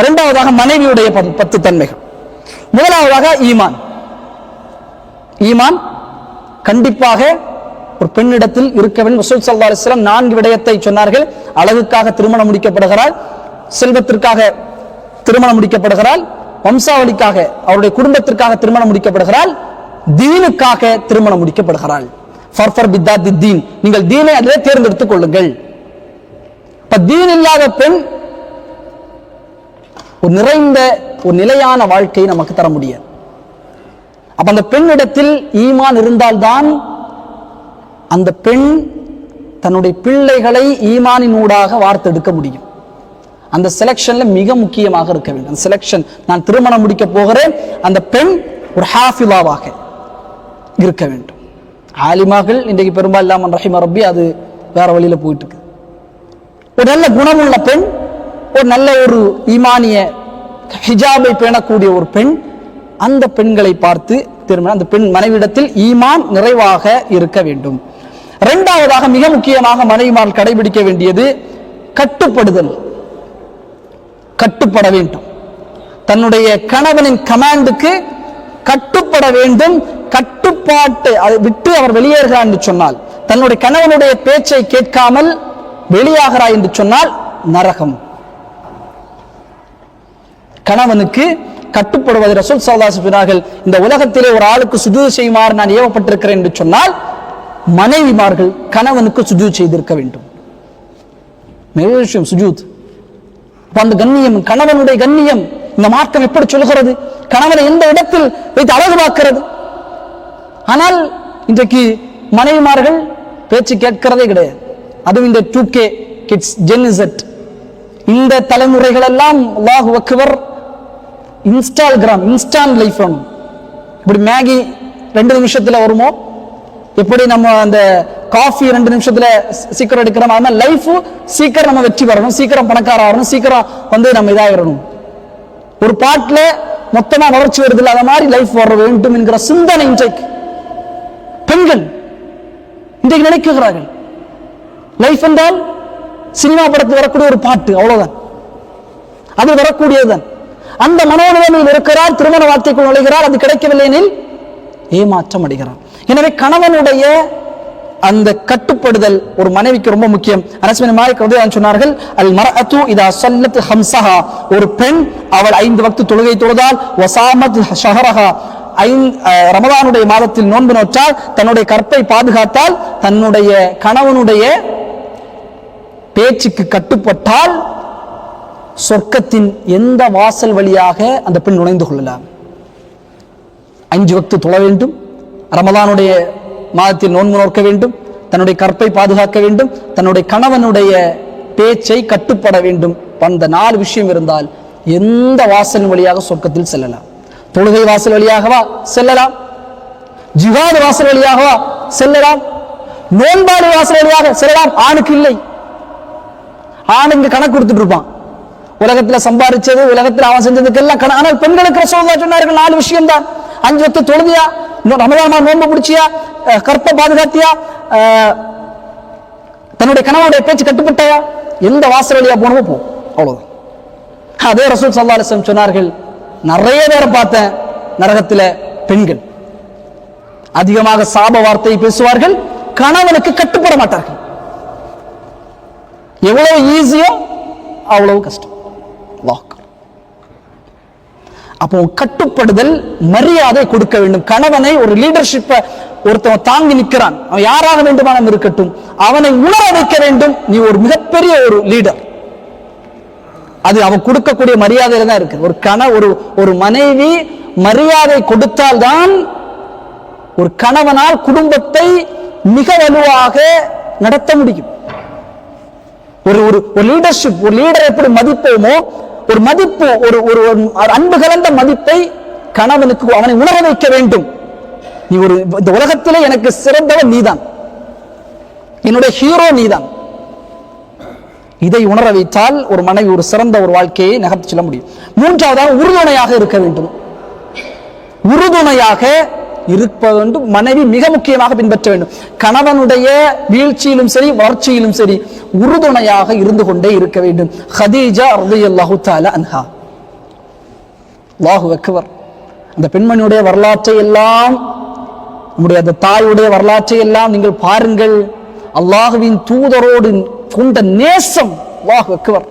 இரண்டாவதாக மனைவியுடைய பத்து- தன்மைகள் முதலாவதாக ஈமான். ஈமான் கண்டிப்பாக ஒரு பெண்ணிடத்தில் இருக்க வேண்டும் ரசூல் சல்லா அலிஸ்லாம் நான்கு விடயத்தை சொன்னார்கள். அழகுக்காக திருமணம் முடிக்கப்படுகிறாள் செல்வத்திற்காக திருமணம் முடிக்கப்படுகிறாள் வம்சாவளிக்காக அவருடைய குடும்பத்திற்காக திருமணம் முடிக்கப்படுகிறாள் தீனுக்காக திருமணம் முடிக்கப்படுகிறாள். ஃபர்ஃபர் பித்தாத்தி தீன். நீங்கள் தீனை அதிலே தேர்ந்தெடுத்துக் கொள்ளுங்கள். இப்ப தீன் இல்லாத பெண் ஒரு நிறைந்த ஒரு நிலையான வாழ்க்கையை நமக்கு தர முடியாது. அப்ப அந்த பெண்ணிடத்தில் ஈமான் இருந்தால்தான் அந்த பெண் தன்னுடைய பிள்ளைகளை ஈமானினூடாக வார்த்தெடுக்க முடியும். அந்த செலெக்ஷன்ல மிக முக்கியமாக இருக்க வேண்டும். அந்த செலெக்ஷன் நான் திருமணம் முடிக்க போகிறேன். அந்த பெண் ஒரு ஹாஃபிலாவாக இருக்க வேண்டும். ஆலிமாக்கள் இன்றைக்கு பெரும்பாலும் ரஹிம ரப்பி அது வேற வழியில போயிட்டு இருக்கு. ஒரு நல்ல குணமுள்ள பெண் ஒரு நல்ல ஒரு ஈமானிய ஹிஜாபை பேணக்கூடிய ஒரு பெண் அந்த பெண்களை பார்த்து திருமணம் அந்த பெண் மனைவிடத்தில் ஈமான் நிறைவாக இருக்க வேண்டும். இரண்டாவதாக மிக முக்கியமாக மனைவிமார் கடைபிடிக்க வேண்டியது கட்டுப்படுதல். கட்டுப்பட வேண்டும். தன்னுடைய கணவனின் கமாண்டுக்கு கட்டுப்பட வேண்டும். கட்டுப்பாட்டு அதை விட்டு அவர் வெளியேறுகிறார் என்று சொன்னால் தன்னுடைய கணவனுடைய பேச்சை கேட்காமல் வெளியாகிறாய் என்று சொன்னால் நரகம். கணவனுக்கு கட்டுப்படுவது ரசூல் சல்லாஸ் சொன்னார்கள் இந்த உலகத்திலே ஒரு ஆளுக்கு சுஜூ செய்யுமாறு நான் ஏவப்பட்டிருக்கிறேன் என்று சொன்னால் மனைவிமார்கள் கணவனுக்கு சுஜூ செய்திருக்க வேண்டும். நிறைய விஷயம் சுஜூத். அந்த கண்ணியம் கணவனுடைய கண்ணியம் இந்த மார்க்கம் எப்படி சொல்கிறது கணவனை எந்த இடத்தில் வைத்து அழகு பார்க்கிறது? ஆனால் இன்றைக்கு மனைவிமார்கள் பேச்சு கேட்கிறதே கிடையாது. அதுவும் இந்த டூ கே கிட்ஸ் ஜென்இசட் இந்த தலைமுறைகள் எல்லாம் அல்லாஹு அக்பர் இன்ஸ்டாகிராம் இன்ஸ்டான் லைஃப் வேணும் இப்படி மேகி ரெண்டு நிமிஷத்தில் வருமோ? எப்படி நம்ம அந்த காஃபி ரெண்டு நிமிஷத்துல சீக்கிரம் எடுக்கிறோம்? அது மாதிரி லைஃப் சீக்கிரம் நம்ம வெற்றி பெறணும். சீக்கிரம் பணக்கார ஆகணும். சீக்கிரம் வந்து நம்ம இதாகிடணும் ஒரு பாட்டில் மொத்தமாக வளர்ச்சி வருது இல்லை? அது மாதிரி லைஃப் வர வேண்டும் என்கிற சிந்தனை இன்றைக்கு. பெண்கள் இன்றைக்கு நினைக்குகிறார்கள். லைஃப் என்றால் சினிமா படத்தில் வரக்கூடிய ஒரு பாட்டு அவ்வளவுதான். அது வரக்கூடியதுதான். அந்த மனோநிலையில் இருக்கிறார் திருமண வார்த்தைக்குள் நுழைகிறார் அது கிடைக்கவில்லை எனில் ஏமாற்றம் அடைகிறார் எனவே கணவனுடைய அந்த கட்டுப்படுதல் ஒரு மனைவிக்கு ரொம்ப முக்கியம். அரசு மாலிக் சொன்னார்கள் அல் மர்அத்து இதா சல்லத் ஹம்சஹா ஒரு பெண் அவள் ஐந்து வக்து தொழுகை தொழுதால் வசாமத் ஷஹரஹா. அஹ், ரமதானுடைய மாதத்தில் நோன்பு நோற்றால் தன்னுடைய கற்பை பாதுகாத்தால் தன்னுடைய கணவனுடைய பேச்சுக்கு கட்டுப்பட்டால் சொர்க்கத்தின் எந்த வாசல் வழியாக அந்த பெண் நுழைந்து கொள்ளலாம்? அஞ்சு வக்து தொழ வேண்டும் ரமதானுடைய மாதத்தில் நோன்பு நோக்க வேண்டும் தன்னுடைய கற்பை பாதுகாக்க வேண்டும் தன்னுடைய கணவனுடைய பேச்சை கட்டுப்பட வேண்டும். அந்த நாலு விஷயம் இருந்தால் எந்த வாசல் வழியாக சொர்க்கத்தில் செல்லலாம்? தொழுகை வாசல் வழியாகவா செல்லலாம்? ஜிகாது வாசல் வழியாகவா செல்லலாம்? நோன்பாடு வாசல் வழியாக செல்லலாம்? ஆணுக்கு இல்லை. ஆணுங்க கணக்கு கொடுத்துட்டு இருப்பான். உலகத்துல சம்பாதிச்சது உலகத்துல அவன் செஞ்சதுக்கெல்லாம் கடன். ஆனால் பெண்களுக்கு ரசோல்லா சொன்னார்கள் நாலு விஷயம் தான் அஞ்சு வத்து தொழுதியா இன்னும் நோன்பு பிடிச்சியா கற்ப பாதுகாத்தியா? தன்னுடைய கணவனுடைய பேச்சு கட்டுப்பட்டாயா? எந்த வாசல் வழியா போனவோ போ அவ்வளவுதான். அதே ரசூல் சல்லா அலிஸ்லம் சொன்னார்கள் நிறைய பேரை பார்த்தேன் நரகத்துல பெண்கள். அதிகமாக சாப வார்த்தை பேசுவார்கள் கணவனுக்கு கட்டுப்பட மாட்டார்கள். எவ்வளவு ஈஸியோ அவ்வளவு கஷ்டம் அல்லாஹ் அக்பர். அப்போ கட்டுப்படுதல் மரியாதை கொடுக்க வேண்டும். கணவனை ஒரு லீடர்ஷிப்பை ஒருத்தவன் தாங்கி நிற்கிறான் அவன் யாராக வேண்டுமானும் இருக்கட்டும். அவனை உணர வைக்க வேண்டும். நீ ஒரு மிகப்பெரிய ஒரு லீடர் அது அவன் கொடுக்கக்கூடிய மரியாதையில தான் இருக்கு. ஒரு கண ஒரு ஒரு மனைவி மரியாதை கொடுத்தால்தான் ஒரு கணவனால் குடும்பத்தை மிக வலுவாக நடத்த முடியும். ஒரு ஒரு ஒரு லீடர்ஷிப் ஒரு லீடர் எப்படி மதிப்போமோ ஒரு மதிப்பு ஒரு ஒரு அன்பு கலந்த மதிப்பை கணவனுக்கு அவனை உணர வைக்க வேண்டும். நீ ஒரு இந்த உலகத்திலே எனக்கு சிறந்தவன் நீதான். என்னுடைய ஹீரோ நீதான். இதை உணர வைத்தால் ஒரு மனைவி ஒரு சிறந்த ஒரு வாழ்க்கையை நகர்த்து செல்ல முடியும். மூன்றாவதாக உறுதுணையாக இருக்க வேண்டும். உறுதுணையாக இருப்ப மனைவி மிக முக்கியமாக பின்பற்ற வேண்டும். கணவனுடைய வீழ்ச்சியிலும் சரி வளர்ச்சியிலும் சரி உறுதுணையாக இருந்து கொண்டே இருக்க வேண்டும். ஹதீஜா ரலியல்லாஹு தஆலா அன்ஹா. லாஹு அக்பர். அந்த பெண்மணியுடைய வரலாற்றை எல்லாம் நம்முடைய அந்த தாயுடைய வரலாற்றை எல்லாம் நீங்கள் பாருங்கள். அல்லாஹுவின் தூதரோடு கொண்ட நேசம் அல்லாஹு அக்பர்.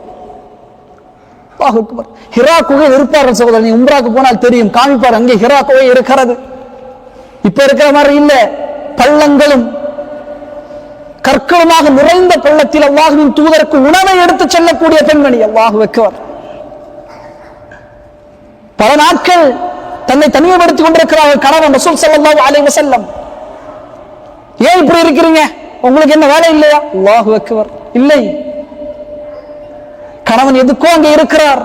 அல்லாஹு அக்பர். ஹிரா குகை இருப்பார்கள் சகோதரன் உம்ராக்கு போனால் தெரியும். காமிப்பார் அங்கே ஹிரா குகை இருக்கிறது. இப்ப இருக்கிற மாதிரி இல்ல. பள்ளங்களும் கற்களுமாக நிறைந்த பள்ளத்தில் அவ்வாகுவின் தூதருக்கு உணவை எடுத்து செல்லக்கூடிய பெண்மணி. அவ்வாகு வைக்கவர் பல நாட்கள் தன்னை தனிமைப்படுத்திக் கொண்டிருக்கிறார்கள் கணவன் ரசூல் செல்லம் அலைஹி செல்லம் ஏன் இப்படி இருக்கிறீங்க? உங்களுக்கு என்ன வேலை இல்லையா? அல்லாஹு வைக்குவர் இல்லை. கணவன் எதுக்கோ அங்கே இருக்கிறார்.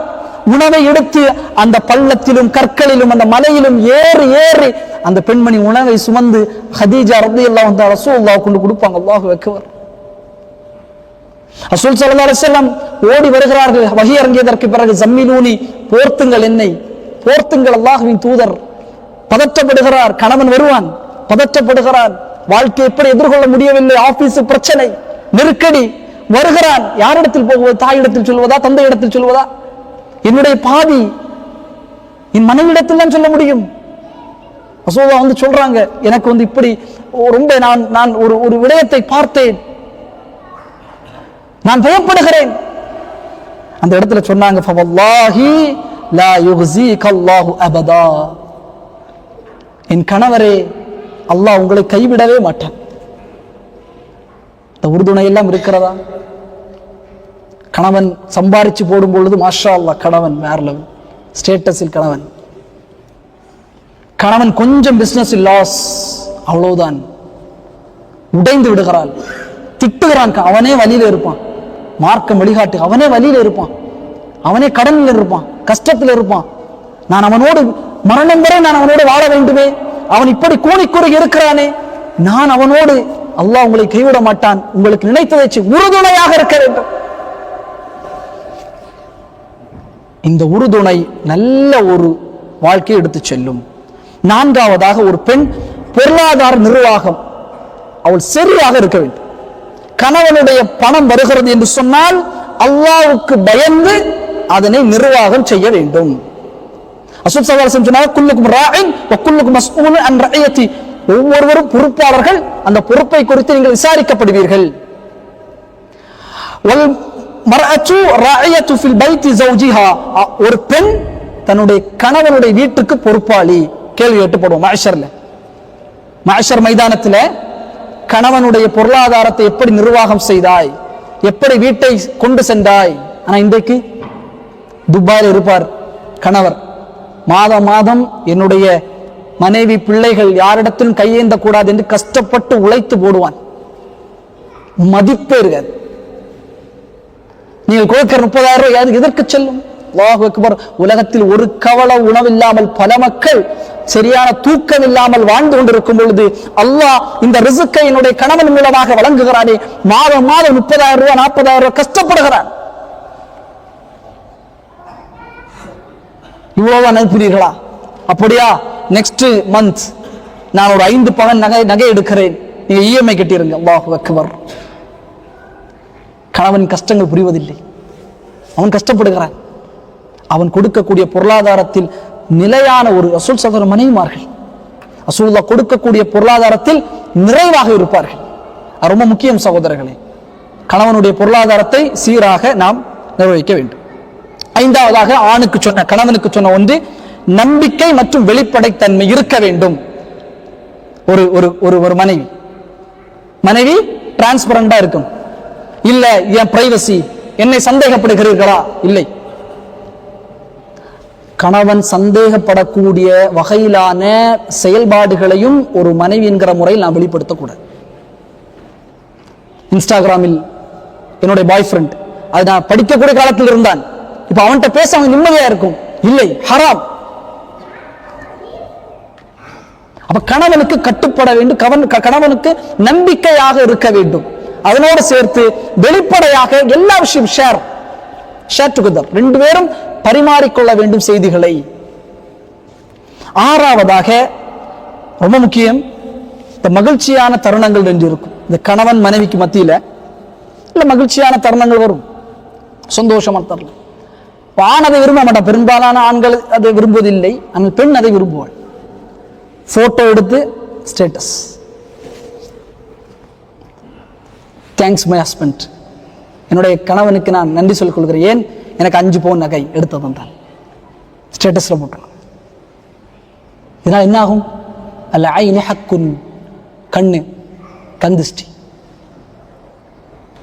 உணவை எடுத்து அந்த பள்ளத்திலும் கற்களிலும் அந்த மலையிலும் ஏறி ஏறி அந்த பெண்மணி உணவை சுமந்து ஹதீஜா ரத்தி எல்லாம் வந்து ரசூல்லா கொண்டு கொடுப்பாங்க. அல்லாஹ் வைக்கவர் ரசூல் ஸல்லல்லாஹு அலைஹி ஓடி வருகிறார்கள். வகி இறங்கியதற்கு பிறகு ஜம்மிலூனி போர்த்துங்கள் என்னை. போர்த்துங்கள் அல்லாஹுவின் தூதர். பதற்றப்படுகிறார். கணவன் வருவான். பதற்றப்படுகிறான். வாழ்க்கை எப்படி எதிர்கொள்ள முடியவில்லை? ஆபீஸ் பிரச்சனை. நெருக்கடி. வருகிறான். யாரிடத்தில் போகுவது? தாயிடத்தில் சொல்வதா? தந்தை இடத்தில் சொல்வதா? என்னுடைய பாதி என் மனைவிடத்தில் சொல்ல முடியும். அசோதா வந்து சொல்றாங்க எனக்கு வந்து இப்படி ரொம்ப நான் நான் ஒரு ஒரு விடயத்தை பார்த்தேன். நான் பயப்படுகிறேன். அந்த இடத்துல சொன்னாங்க லா அபதா. என் கணவரே அல்லாஹ் உங்களை கைவிடவே மாட்டான். இந்த உறுதுணை எல்லாம் இருக்கிறதா? கணவன் சம்பாரிச்சு போடும் பொழுது மாஷா அல்லா கணவன் வேற லெவல் ஸ்டேட்டஸில் கணவன். கணவன் கொஞ்சம் பிசினஸ் லாஸ் அவ்வளவுதான். உடைந்து விடுகிறாள். திட்டுகிறான். அவனே வழியில இருப்பான். மார்க்கம் வழிகாட்டு. அவனே வழியில இருப்பான். அவனே கடனில் இருப்பான். கஷ்டத்தில் இருப்பான். நான் அவனோடு மரணம் வரை நான் அவனோடு வாழ வேண்டுமே. அவன் இப்படி கூறி இருக்கிறானே. நான் அவனோடு அல்லாஹ் உங்களை கைவிட மாட்டான். உங்களுக்கு நினைத்ததை உறுதுணையாக இருக்க வேண்டும். இந்த உறுதுணை நல்ல ஒரு வாழ்க்கையை எடுத்து செல்லும். நான்காவதாக ஒரு பெண் பொருளாதார நிர்வாகம். அவள் சரியாக இருக்க வேண்டும். கணவனுடைய பணம் வருகிறது என்று சொன்னால் அல்லாவுக்கு பயந்து அதனை நிர்வாகம் செய்ய வேண்டும். அசுத் சவால் சொன்னார் குல்லுக்கும் ராயின் குல்லுக்கும் மஸ்ஊலன் அன் ஒவ்வொருவரும் பொறுப்பாளர்கள் அந்த பொறுப்பை குறித்து நீங்கள் விசாரிக்கப்படுவீர்கள். வல் மர்அத்து ரஅயத்து ஃபில் பைத்தி ஜௌஜிஹா ஒரு பெண் தன்னுடைய கணவனுடைய வீட்டுக்கு பொறுப்பாளி. கேள்வி கேட்டுப்படுவோம் மஹ்ஷர்ல மாஷர் மைதானத்துல கணவனுடைய பொருளாதாரத்தை எப்படி நிர்வாகம் செய்தாய்? எப்படி வீட்டை கொண்டு சென்றாய்? ஆனா இன்றைக்கு துபாயில் இருப்பார் கணவர். மாதம் மாதம் என்னுடைய மனைவி பிள்ளைகள் யாரிடத்திலும் கையேந்த கூடாது என்று கஷ்டப்பட்டு உழைத்து போடுவான். மதிப்பே இருக்காது நீங்கள் கொடுக்கிற முப்பதாயிரம் ரூபாய் எதற்கு செல்லும்? அல்லாஹ் அக்பர் உலகத்தில் ஒரு கவலை உணவில்லாமல் பல மக்கள் சரியான தூக்கம் இல்லாமல் வாழ்ந்து கொண்டிருக்கும் பொழுது அல்லாஹ் இந்த ரிசுக்கை என்னுடைய கணவன் மூலமாக வழங்குகிறானே. மாதம் மாதம் முப்பதாயிரம் ரூபாய் நாற்பதாயிரம் ரூபாய் கஷ்டப்படுகிறான். இவ்வளவு நினைப்பீர்களா அப்படியா? நெக்ஸ்ட் மந்த் நான் ஒரு ஐந்து பவன் நகை நகை எடுக்கிறேன். நீங்க இஎம்ஐ கட்டிருங்க அல்லாஹ் அக்பர். கணவன் கஷ்டங்கள் புரிவதில்லை. அவன் கஷ்டப்படுகிறான். அவன் கொடுக்கக்கூடிய பொருளாதாரத்தில் நிலையான ஒரு அசுல் சகோதர மனைவிமார்கள். அசூல்லா கொடுக்கக்கூடிய பொருளாதாரத்தில் நிறைவாக இருப்பார்கள். அது ரொம்ப முக்கியம் சகோதரர்களே. கணவனுடைய பொருளாதாரத்தை சீராக நாம் நிர்வகிக்க வேண்டும். ஐந்தாவதாக ஆணுக்கு சொன்ன கணவனுக்கு சொன்ன ஒன்று நம்பிக்கை மற்றும் வெளிப்படைத்தன்மை இருக்க வேண்டும். ஒரு ஒரு ஒரு ஒரு மனைவி. மனைவி டிரான்ஸ்பரண்டா இருக்கும் இல்ல என் பிரைவசி என்னை சந்தேகப்படுகிறீர்களா? இல்லை. கணவன் சந்தேகப்படக்கூடிய வகையிலான செயல்பாடுகளையும் ஒரு மனைவி என்கிற முறையில் நான் வெளிப்படுத்தக்கூடாது. இன்ஸ்டாகிராமில் என்னுடைய பாய் ஃப்ரெண்ட் அது நான் படிக்கக்கூடிய காலத்தில் இருந்தான். இப்ப அவன்கிட்ட பேச அவன் நிம்மதியா இருக்கும். இல்லை ஹராம் அப்ப கணவனுக்கு கட்டுப்பட வேண்டும் கவன் க- கணவனுக்கு நம்பிக்கையாக இருக்க வேண்டும். அதனோடு சேர்த்து வெளிப்படையாக எல்லா விஷயம் ஷேர் ஷேர் டுகெதர் ரெண்டு பேரும் பரிமாறிக்கொள்ள வேண்டும் செய்திகளை. ஆறாவதாக ரொம்ப முக்கியம் இந்த மகிழ்ச்சியான தருணங்கள் ரெண்டு இருக்கும். இந்த கணவன் மனைவிக்கு மத்தியில இல்லை மகிழ்ச்சியான தருணங்கள் வரும். சந்தோஷமான தருணம். ஆண் அதை விரும்ப மாட்டான். பெரும்பாலான ஆண்கள் அதை விரும்புவதில்லை. ஆனால் பெண் அதை விரும்புவாள். போட்டோ எடுத்து ஸ்டேட்டஸ் தேங்க்ஸ் மை ஹஸ்பண்ட் என்னுடைய கணவனுக்கு நான் நன்றி சொல்லிக் கொள்கிறேன் ஏன்? எனக்கு அஞ்சு பவுன் நகை எடுத்து தந்தான் ஸ்டேட்டஸில் போட்டான் இதனால் என்ன ஆகும் அல்ல ஐனி ஹக்குன். கண்ணு கந்திஷ்டி.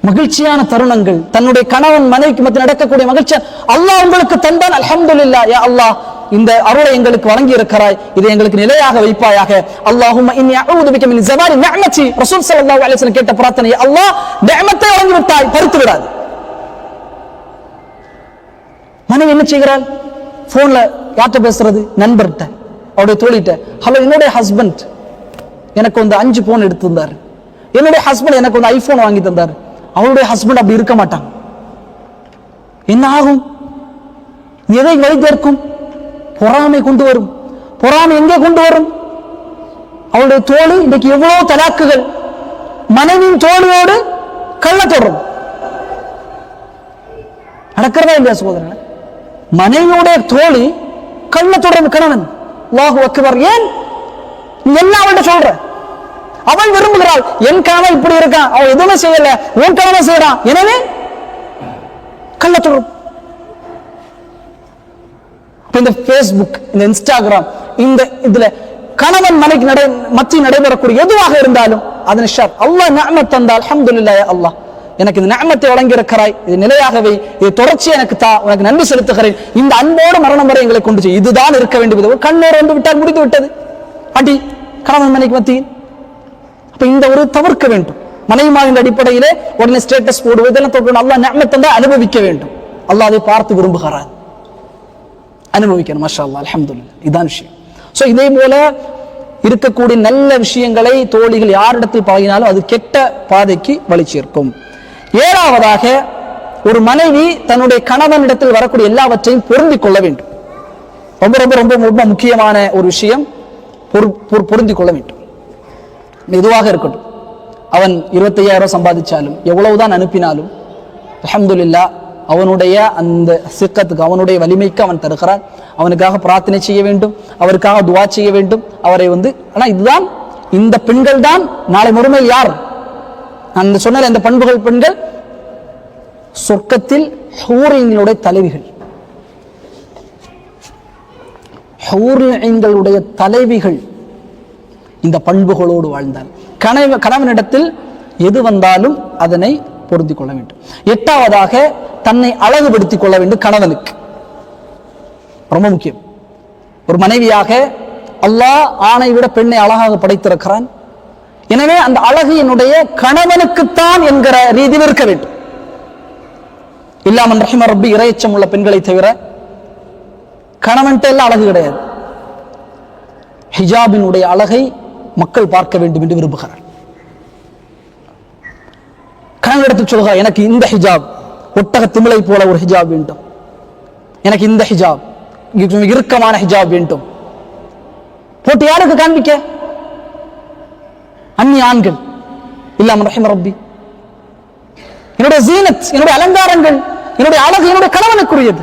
மகிழ்ச்சியான தருணங்கள். தன்னுடைய கணவன் மனைவிக்கு மத்தியில் நடக்கக்கூடிய மகிழ்ச்சி. அல்லாஹ் உங்களுக்கு தந்தான் அலமதுல்லா யா அல்லாஹ். இந்த அருளை எங்களுக்கு வழங்கி இருக்கிறாய் இதை எங்களுக்கு நிலையாக வைப்பாயாக. அல்லாஹும் ஜவாரி ரசூல் ஸல்லல்லாஹு கேட்ட பிரார்த்தனை அல்லாஹ் நேமத்தை வழங்கி விட்டாய் பறித்து விடாது. மனைவி என்ன செய்கிறாள்? போன்ல யார்கிட்ட பேசுறது? நண்பர்கிட்ட. அவருடைய தோழிட்ட ஹலோ என்னுடைய ஹஸ்பண்ட் எனக்கு வந்து அஞ்சு போன் எடுத்து தந்தார். என்னுடைய ஹஸ்பண்ட் எனக்கு வந்து ஐபோன் வாங்கி தந்தார். அவருடைய ஹஸ்பண்ட் அப்படி இருக்க மாட்டாங்க என்ன ஆகும்? எதை வழிதேர்க்கும் பொறாமை கொண்டு வரும். பொறாமை எங்கே கொண்டு வரும்? அவளுடைய தோழி இன்றைக்கு எவ்வளவு தலாக்குகள். மனைவியின் தோழியோடு கள்ள தொடரும் நடக்கிறதா இல்லையா சகோதரன் மனைவியுடைய தோழி கள்ள தொடரும் கணவன். லாகு அக்பர். ஏன்? நீ என்ன அவள்கிட்ட சொல்ற? அவள் விரும்புகிறாள். என் கணவன் இப்படி இருக்கான். அவள் எதுவுமே செய்யல. உன் கணவன் செய்யறான் எனவே கள்ள தொடரும் இந்த ஃபேஸ்புக் இந்த இன்ஸ்டாகிராம் இந்த இதுல கணவன் மனைக்கு நடை மத்திய நடைபெறக்கூடிய எதுவாக இருந்தாலும் அதன் ஷார். அல்லாஹ் நிஅமத் தந்தால் அல்ஹம்துலில்லாஹ் அல்லாஹ். எனக்கு இந்த நிஅமத்தை வழங்கி இருக்கிறாய் இது நிலையாகவே இது தொடர்ச்சி எனக்கு தா உனக்கு நன்றி செலுத்துகிறேன். இந்த அன்போடு மரணம் வரை எங்களை கொண்டு செய். இதுதான் இருக்க வேண்டியது கண்ணோர் வந்து விட்டால் முடித்து விட்டது அடி கணவன் மனைக்கு மத்தியில். அப்ப இந்த ஒரு தவிர்க்க வேண்டும். மனைவிமாரின் அடிப்படையிலே உடனே ஸ்டேட்டஸ் போடுவது எல்லாம் தொட்டு அல்லாஹ் நிஅமத் அனுபவிக்க வேண்டும். அல்லாஹ் அதை பார்த்து விரும்புகிறார். அனுபவிக்கணும் மஷா அல்லா அல்ஹம்துலில்லாஹ். இதான் விஷயம். ஸோ இதே போல இருக்கக்கூடிய நல்ல விஷயங்களை தோழிகள் யாரிடத்தில் பழகினாலும் அது கெட்ட பாதைக்கு வழி சேர்க்கும். ஏழாவதாக ஒரு மனைவி தன்னுடைய கணவனிடத்தில் வரக்கூடிய எல்லாவற்றையும் பொருந்தி கொள்ள வேண்டும். ரொம்ப ரொம்ப ரொம்ப ரொம்ப முக்கியமான ஒரு விஷயம் பொரு- கொள்ள வேண்டும். மெதுவாக இருக்கட்டும். அவன் இருபத்தையாயிரம் சம்பாதிச்சாலும் எவ்வளவுதான் அனுப்பினாலும் அஹமதுல்லா அவனுடைய அந்த சிக்கத்துக்கு அவனுடைய வலிமைக்கு அவன் தருகிறான். அவனுக்காக பிரார்த்தனை செய்ய வேண்டும் அவருக்காக துவா செய்ய வேண்டும் அவரை வந்து ஆனா இதுதான் இந்த பெண்கள் தான் நாளை மறுமை யார்? அந்த சொன்ன இந்த பண்புகள் பெண்கள் சொர்க்கத்தில் ஹூரிங்களுடைய தலைவிகள். ஹூரிங்களுடைய தலைவிகள் இந்த பண்புகளோடு வாழ்ந்தார் கணவ கணவனிடத்தில் எது வந்தாலும் அதனை பொருந்திக் கொள்ள வேண்டும் எட்டாவதாக தன்னை அழகுபடுத்திக் கொள்ள வேண்டும் கணவனுக்கு. ரொம்ப முக்கியம். ஒரு மனைவியாக அல்லாஹ் ஆணை விட பெண்ணை அழகாக படைத்திருக்கிறான். எனவே அந்த அழகு என்னுடைய கணவனுக்குத்தான் என்கிற ரீதியில் இருக்க வேண்டும். இல்லாமல் ரஹிம ரப்பி இரையச்சம் உள்ள பெண்களை தவிர கணவன்கிட்ட எல்லாம் அழகு கிடையாது. ஹிஜாபினுடைய அழகை மக்கள் பார்க்க வேண்டும் என்று விரும்புகிறார் எடுத்து சொல்கிறார் எனக்கு இந்த ஹிஜாப் ஒட்டக திமிழை போல ஒரு ஹிஜாப் வேண்டும். எனக்கு இந்த ஹிஜாப் இறுக்கமான ஹிஜாப் வேண்டும். போட்டு யாருக்கு காண்பிக்க? அந்நி ஆண்கள். இல்லாம ரஹிம ரப்பி. என்னுடைய ஜீனத் என்னுடைய அலங்காரங்கள் என்னுடைய அழகு என்னுடைய கணவனுக்குரியது.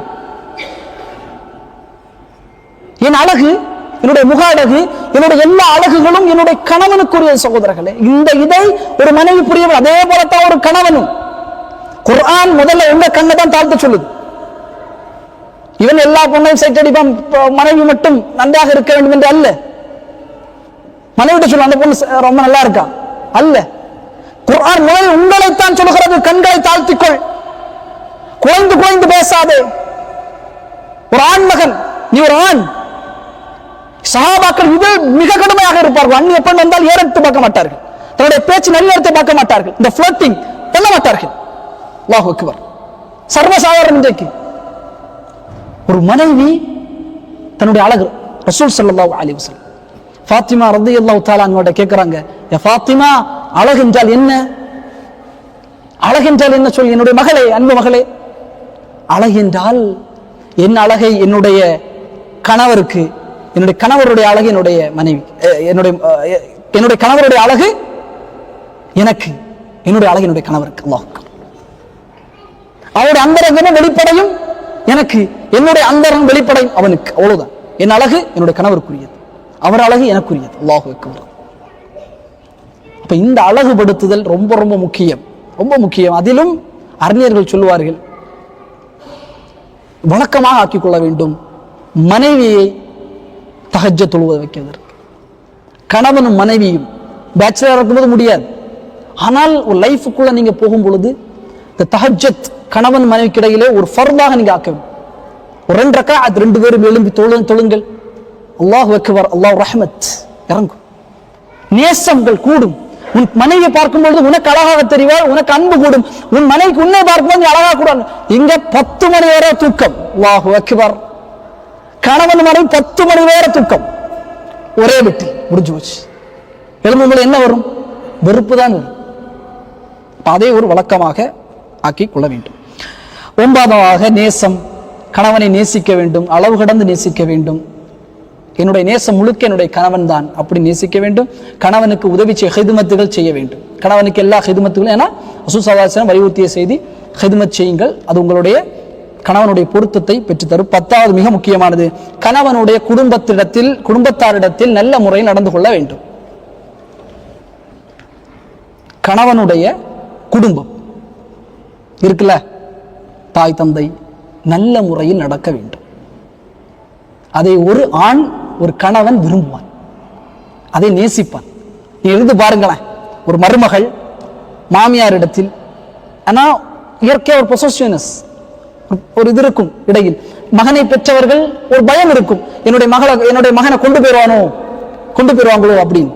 என் அழகு என்னுடைய முக அழகு என்னுடைய எல்லா அழகுகளும் என்னுடைய கணவனுக்குரிய சகோதரர்களே. இந்த இதை ஒரு மனைவி புரியவர் அதே போலத்தான் ஒரு கணவனும். குர்ஆன் முதல்ல உங்க கண்ணை தான் தாழ்த்த சொல்லுது. இவன் எல்லா பொண்ணையும் சைட்டடிப்பான் மனைவி மட்டும் நன்றாக இருக்க வேண்டும் என்று அல்ல. மனைவிட்ட சொல்லு அந்த பொண்ணு ரொம்ப நல்லா இருக்கா? அல்ல. குர்ஆன் முதல் உங்களைத்தான் சொல்லுகிறது. கண்களை தாழ்த்திக்கொள். குழந்து குறைந்து பேசாதே. ஒரு ஆண் மகன். நீ ஒரு ஆண். சகாபாக்கள் இது மிக கடுமையாக இருப்பார்கள். அந்நிய பெண் வந்தால் ஏறெடுத்து பார்க்க மாட்டார்கள். தன்னுடைய பேச்சு நல்லிடத்தை பார்க்க மாட்டார்கள். இந்த ஃபிளட்டிங் பண்ண மாட்டார்கள். அல்லாஹ் அக்பர். சர்வசாதாரண இன்றைக்கு ஒரு மனைவி தன்னுடைய அழகு ரசூல் சல்லாஹ் அலி வஸல்லம். ஃபாத்திமா ரலியல்லாஹு தஆலா அன்ஹா கேக்குறாங்க ஃபாத்திமா அழகு என்றால் என்ன? அழகு என்றால் என்ன சொல்லி? என்னுடைய மகளே அன்பு மகளே. அழகு என்றால் என் அழகை என்னுடைய கணவருக்கு என்னுடைய கணவருடைய அழகு என்னுடைய மனைவி என்னுடைய என்னுடைய கணவருடைய அழகு எனக்கு என்னுடைய அழகு என்னுடைய கணவருக்கு. அல்லாஹ். அவருடைய அந்தரங்கமும் வெளிப்படையும் எனக்கு என்னுடைய அந்தரம் வெளிப்படையும் அவனுக்கு. அவ்வளவுதான். என் அழகு என்னுடைய கணவருக்குரியது. அவர் அழகு எனக்குரியது. அல்லாஹுக்கு இப்ப அப்ப இந்த அழகுபடுத்துதல் ரொம்ப ரொம்ப முக்கியம். ரொம்ப முக்கியம். அதிலும் அறிஞர்கள் சொல்லுவார்கள் வழக்கமாக ஆக்கிக்கொள்ள வேண்டும். மனைவியை தகஜ தொழுவதை வைக்கிறது கணவனும் மனைவியும் பேச்சுலராக இருக்கும்போது முடியாது. ஆனால் ஒரு லைஃபுக்குள்ளே நீங்கள் போகும் பொழுது இந்த தஹஜத் கணவன் மனைவிக்கு இடையிலே ஒரு ஃபர்தாக நீங்கள் ஆக்கணும் ஒரு ரெண்டு ரக்கா அது ரெண்டு பேரும் எழும்பி தொழு தொழுங்கள். அல்லாஹ் வைக்குவார் அல்லாஹ் ரஹமத். இறங்கும். நேசங்கள் கூடும். உன் மனைவியை பார்க்கும் பொழுது உனக்கு அழகாக தெரிவார் உனக்கு அன்பு கூடும். உன் மனைவிக்கு உன்னை பார்க்கும்போது நீ அழகாக கூடாது. இங்க பத்து மணி வரை தூக்கம். அல்லாஹ் அக்பர். கணவன் மனைவி பத்து மணி நேர தூக்கம். ஒரே வெட்டி முடிஞ்சு போச்சு. எழும்பும்போது என்ன வரும்? வெறுப்பு தான் வரும் அதை ஒரு வழக்கமாக ஆக்கி கொள்ள வேண்டும். ஒன்பதாவதாக நேசம். கணவனை நேசிக்க வேண்டும். அளவு கடந்து நேசிக்க வேண்டும். என்னுடைய நேசம் முழுக்க என்னுடைய கணவன் தான். அப்படி நேசிக்க வேண்டும். கணவனுக்கு உதவி செய்ய ஹிதுமத்துகள் செய்ய வேண்டும். கணவனுக்கு எல்லா ஹிதுமத்துகளும் ஏன்னா அசுசவாசனம் வலியுறுத்திய செய்தி ஹிதுமத் செய்யுங்கள். அது உங்களுடைய கணவனுடைய பொருத்தத்தை பெற்றுத்தரும் பத்தாவது மிக முக்கியமானது கணவனுடைய குடும்பத்திடத்தில் குடும்பத்தாரிடத்தில் நல்ல முறையில் நடந்து கொள்ள வேண்டும். கணவனுடைய குடும்பம் இருக்குல்ல? தாய் தந்தை நல்ல முறையில் நடக்க வேண்டும். அதை ஒரு ஆண் ஒரு கணவன் விரும்புவான். அதை நேசிப்பான். நீ எழுந்து பாருங்களேன். ஒரு மருமகள் மாமியாரிடத்தில் ஆனா இயற்கையாக ஒரு பொசோசியனஸ் ஒரு இது இருக்கும் இடையில். மகனை பெற்றவர்கள் ஒரு பயம் இருக்கும். என்னுடைய மகளை என்னுடைய மகனை கொண்டு போயிடுவானோ? கொண்டு போயிடுவாங்களோ அப்படின்னு.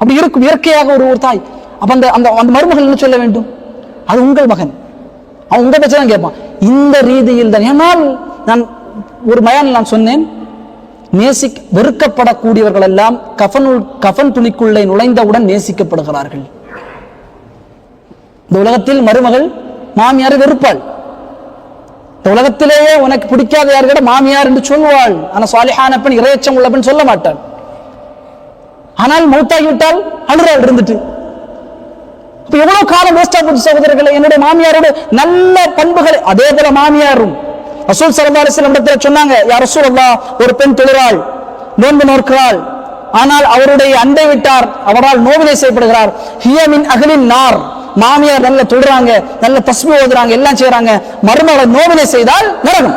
அப்படி இருக்கும். இயற்கையாக ஒரு ஒரு தாய். அப்ப அந்த அந்த அந்த மருமகள் என்ன சொல்ல வேண்டும்? அது உங்கள் மகன். அவன் உங்க பேச்ச தான் கேட்பான். இந்த ரீதியில் தான். ஏனால் நான் ஒரு மயான் நான் சொன்னேன். நேசிக் வெறுக்கப்படக்கூடியவர்கள் எல்லாம் கஃனுள் கஃபன் துணிக்குள்ளே நுழைந்தவுடன் நேசிக்கப்படுகிறார்கள். இந்த உலகத்தில் மருமகள் மாமியார் வெறுப்பாள். உலகத்திலேயே உனக்கு பிடிக்காத யார் கூட மாமியார் என்று சொல்லுவாள் ஆனால் சாலிஹான பெண் இறையச்சம் உள்ள பெண் சொல்ல மாட்டாள் ஆனால் மௌத்தாகிவிட்டால் அழுறாள் இருந்துட்டு. இப்போ எவ்வளவு காலம் வேஸ்டா போச்சு சகோதரர்களை? என்னுடைய மாமியாரோட நல்ல பண்புகள் அதே போல மாமியாரும். ரசூல் சல்லா அலிஸ்லாம் இடத்துல சொன்னாங்க யார் ரசூல் அல்லா ஒரு பெண் தொழுறாள் நோன்பு நோக்கிறாள் ஆனால் அவருடைய அண்டை விட்டார் அவரால் நோவினை செய்யப்படுகிறார். ஹியமின் அகலின் நார். மாமியார் நல்ல தொடுறாங்க நல்ல தஸ்மி ஓதுறாங்க எல்லாம் செய்யறாங்க மருமகளை நோவினை செய்தால் நரகம்.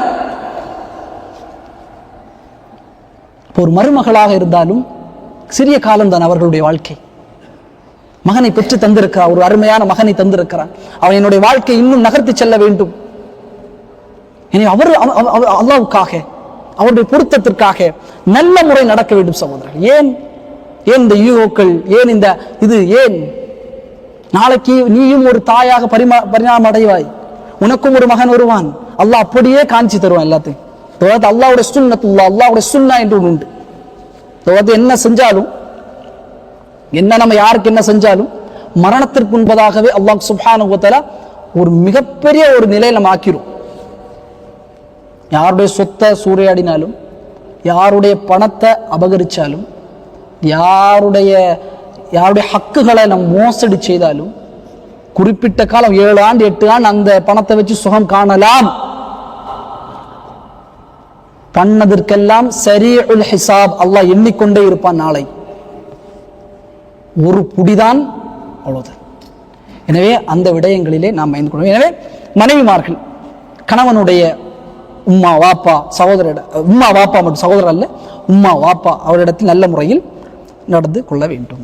ஒரு மருமகளாக இருந்தாலும் சிறிய காலம்தான் அவர்களுடைய வாழ்க்கை. மகனை பெற்று தந்திருக்கிறார் ஒரு அருமையான மகனை தந்திருக்கிறான். அவன் என்னுடைய வாழ்க்கை இன்னும் நகர்த்தி செல்ல வேண்டும். எனவே அவர் அல்லாவுக்காக அவருடைய பொருத்தத்திற்காக நல்ல முறை நடக்க வேண்டும் சகோதரர்கள். ஏன்? ஏன் இந்த யூகோக்கள் ஏன் இந்த இது ஏன்? நாளைக்கு நீயும் ஒரு தாயாக பரிமா பரிணாமம் அடைவாய். உனக்கும் ஒரு மகன் வருவான். அல்லாஹ் அப்படியே காஞ்சி தருவான் எல்லாத்தையும். அதாவது அல்லாவுடைய சுன்னத்துல்லா அல்லாவுடைய சுன்னா என்று ஒன்று உண்டு. அதாவது என்ன செஞ்சாலும் என்ன நம்ம யாருக்கு என்ன செஞ்சாலும் மரணத்திற்கு முன்பதாகவே அல்லாஹ் சுப்ஹானஹு ஒரு மிகப்பெரிய ஒரு நிலையை நம்ம ஆக்கிரும். யாருடைய சொத்தை சூறையாடினாலும் யாருடைய பணத்தை அபகரிச்சாலும் யாருடைய யாருடைய ஹக்குகளை நம்ம மோசடி செய்தாலும் குறிப்பிட்ட காலம் ஏழு ஆண்டு எட்டு ஆண்டு அந்த பணத்தை வச்சு சுகம் காணலாம். பண்ணதற்கெல்லாம் சரி உல் ஹிசாப் அல்லாஹ் எண்ணிக்கொண்டே இருப்பான் நாளை. ஒரு புடிதான் அவ்வளவு எனவே அந்த விடயங்களிலே நாம் பயந்து கொள்வோம் எனவே மனைவிமார்கள் கணவனுடைய உம்மா வாப்பா சகோதர உம்மா வாப்பா மற்றும் சகோதரர் அல்ல உம்மா வாப்பா அவரிடத்தில் நல்ல முறையில் நடந்து கொள்ள வேண்டும்.